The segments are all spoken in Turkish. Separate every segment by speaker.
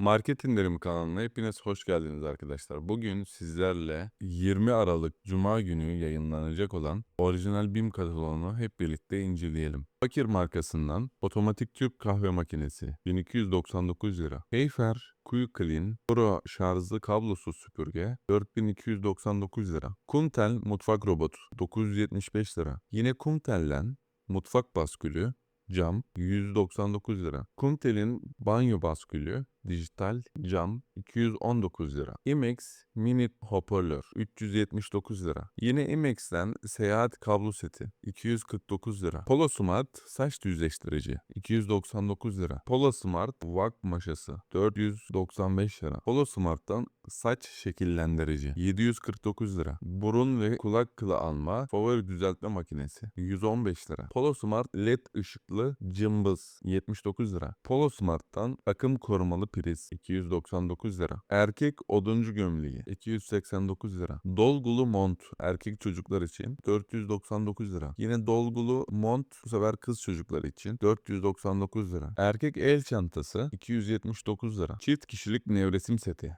Speaker 1: Market İndirimi kanalına hepiniz hoş geldiniz arkadaşlar. Bugün sizlerle 20 Aralık Cuma günü yayınlanacak olan orijinal BİM kataloğunu hep birlikte inceleyelim. Fakir markasından otomatik tüp kahve makinesi 1299 lira. Heyfer Quick Clean Pro şarjlı kablosuz süpürge 4299 lira. Kumtel mutfak robotu 975 lira. Yine Kumtel'den mutfak baskülü cam 199 lira. Kumtel'in banyo baskülü dijital cam 219 lira. Imex mini hoparlör 379 lira. Yine Imex'ten seyahat kablo seti 249 lira. Polo Smart saç düzleştirici 299 lira. Polo Smart wok maşası 495 lira. Polo Smart'tan saç şekillendirici 749 lira. Burun ve kulak kılı alma favori düzeltme makinesi 115 lira. Polo Smart LED ışıklı cımbız 79 lira. Polo Smart'tan akım korumalı priz 299 lira. Erkek oduncu gömleği 289 lira. Dolgulu mont erkek çocuklar için 499 lira. Yine dolgulu mont bu sefer kız çocuklar için 499 lira. Erkek el çantası 279 lira. Çift kişilik nevresim seti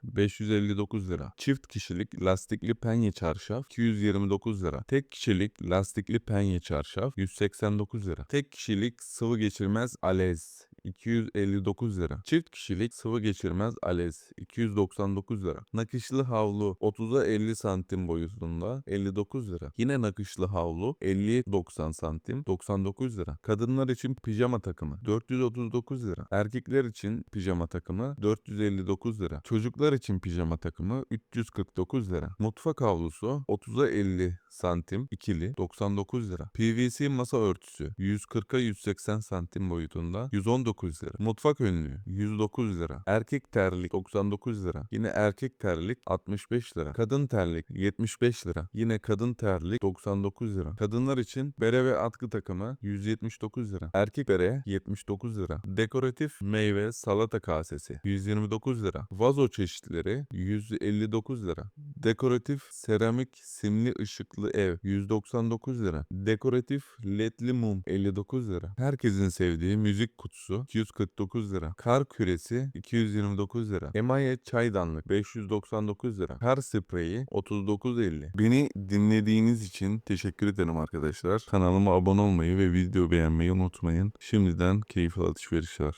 Speaker 1: 559 lira. Çift kişilik lastikli penye çarşaf 229 lira. Tek kişilik lastikli penye çarşaf 189 lira. Tek kişilik sıvı geçirmez alez 259 lira. Çift kişilik sıvı geçirmez alez 299 lira. Nakışlı havlu 30'a 50 santim boyutunda 59 lira. Yine nakışlı havlu 50'ye 90 santim 99 lira. Kadınlar için pijama takımı 439 lira. Erkekler için pijama takımı 459 lira. Çocuklar için pijama takımı 349 lira. Mutfak havlusu 30'a 50 santim ikili 99 lira. PVC masa örtüsü 140'a 180 santim boyutunda 119 lira. Mutfak önlüğü 109 lira. Erkek terlik 99 lira. Yine erkek terlik 65 lira. Kadın terlik 75 lira. Yine kadın terlik 99 lira. Kadınlar için bere ve atkı takımı 179 lira. Erkek bere 79 lira. Dekoratif meyve salata kasesi 129 lira. Vazo çeşitleri 159 lira. Dekoratif seramik simli ışıklı ev 199 lira. Dekoratif ledli mum 59 lira. Herkesin sevdiği müzik kutusu 249 lira. Kar küresi 229 lira. Emaye çaydanlık 599 lira. Kar spreyi 39.50. Beni dinlediğiniz için teşekkür ederim arkadaşlar. Kanalıma abone olmayı ve video beğenmeyi unutmayın. Şimdiden keyifli alışverişler.